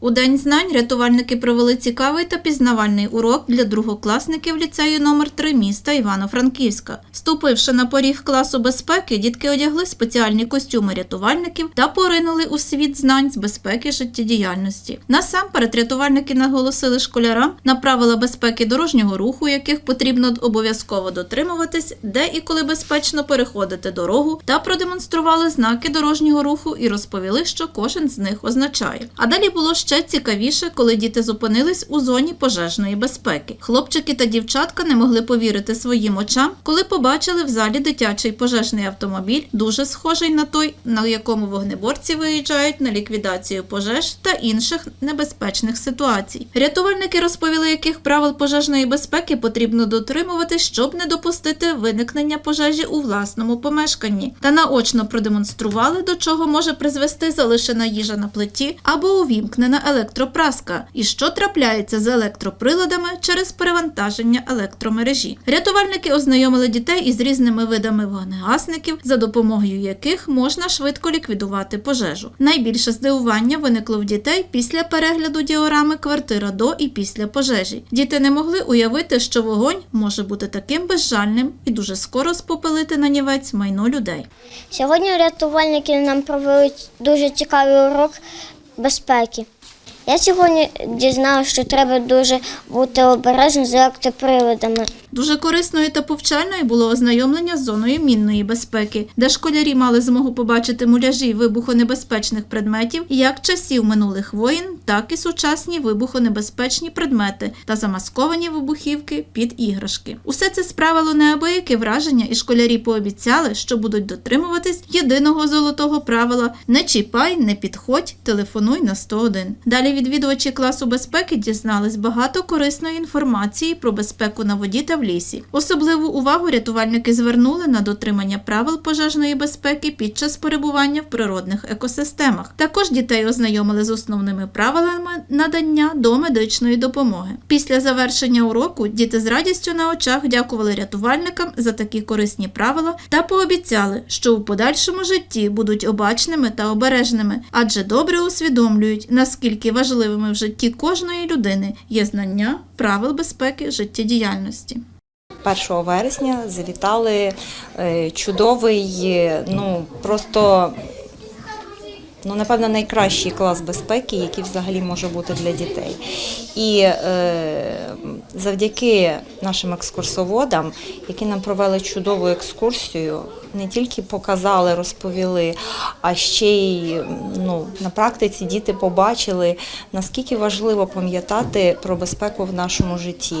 У день знань рятувальники провели цікавий та пізнавальний урок для другокласників ліцею номер 3 міста Івано-Франківська. Ступивши на поріг класу безпеки, дітки одягли спеціальні костюми рятувальників та поринули у світ знань з безпеки життєдіяльності. Насамперед рятувальники наголосили школярам на правила безпеки дорожнього руху, яких потрібно обов'язково дотримуватись, де і коли безпечно переходити дорогу, та продемонстрували знаки дорожнього руху і розповіли, що кожен з них означає. А далі було ще цікавіше, коли діти зупинились у зоні пожежної безпеки. Хлопчики та дівчатка не могли повірити своїм очам, коли побачили в залі дитячий пожежний автомобіль, дуже схожий на той, на якому вогнеборці виїжджають на ліквідацію пожеж та інших небезпечних ситуацій. Рятувальники розповіли, яких правил пожежної безпеки потрібно дотримуватись, щоб не допустити виникнення пожежі у власному помешканні, та наочно продемонстрували, до чого може призвести залишена їжа на плиті або увімкнена електропраска, і що трапляється з електроприладами через перевантаження електромережі. Рятувальники ознайомили дітей із різними видами вогнегасників, за допомогою яких можна швидко ліквідувати пожежу. Найбільше здивування виникло в дітей після перегляду діорами квартира до і після пожежі. Діти не могли уявити, що вогонь може бути таким безжальним і дуже скоро спопелити на нівець майно людей. Сьогодні рятувальники нам провели дуже цікавий урок безпеки. Я сьогодні дізналася, що треба дуже бути обережним з електроприладами. Дуже корисною та повчальною було ознайомлення з зоною мінної безпеки, де школярі мали змогу побачити муляжі вибухонебезпечних предметів як часів минулих воїн, так і сучасні вибухонебезпечні предмети та замасковані вибухівки під іграшки. Усе це справило неабияке враження, і школярі пообіцяли, що будуть дотримуватись єдиного золотого правила: не чіпай, не підходь, телефонуй на 101. Далі відвідувачі класу безпеки дізнались багато корисної інформації про безпеку на воді та в лісі. Особливу увагу рятувальники звернули на дотримання правил пожежної безпеки під час перебування в природних екосистемах. Також дітей ознайомили з основними правилами надання домедичної допомоги. Після завершення уроку діти з радістю на очах дякували рятувальникам за такі корисні правила та пообіцяли, що у подальшому житті будуть обачними та обережними, адже добре усвідомлюють, наскільки важливими в житті кожної людини є знання правил безпеки життєдіяльності. 1 вересня завітали е, чудовий, е, ну просто ну, напевно, найкращий клас безпеки, який взагалі може бути для дітей. І е, завдяки нашим екскурсоводам, які нам провели чудову екскурсію, не тільки показали, розповіли, а ще й ну, на практиці діти побачили, наскільки важливо пам'ятати про безпеку в нашому житті.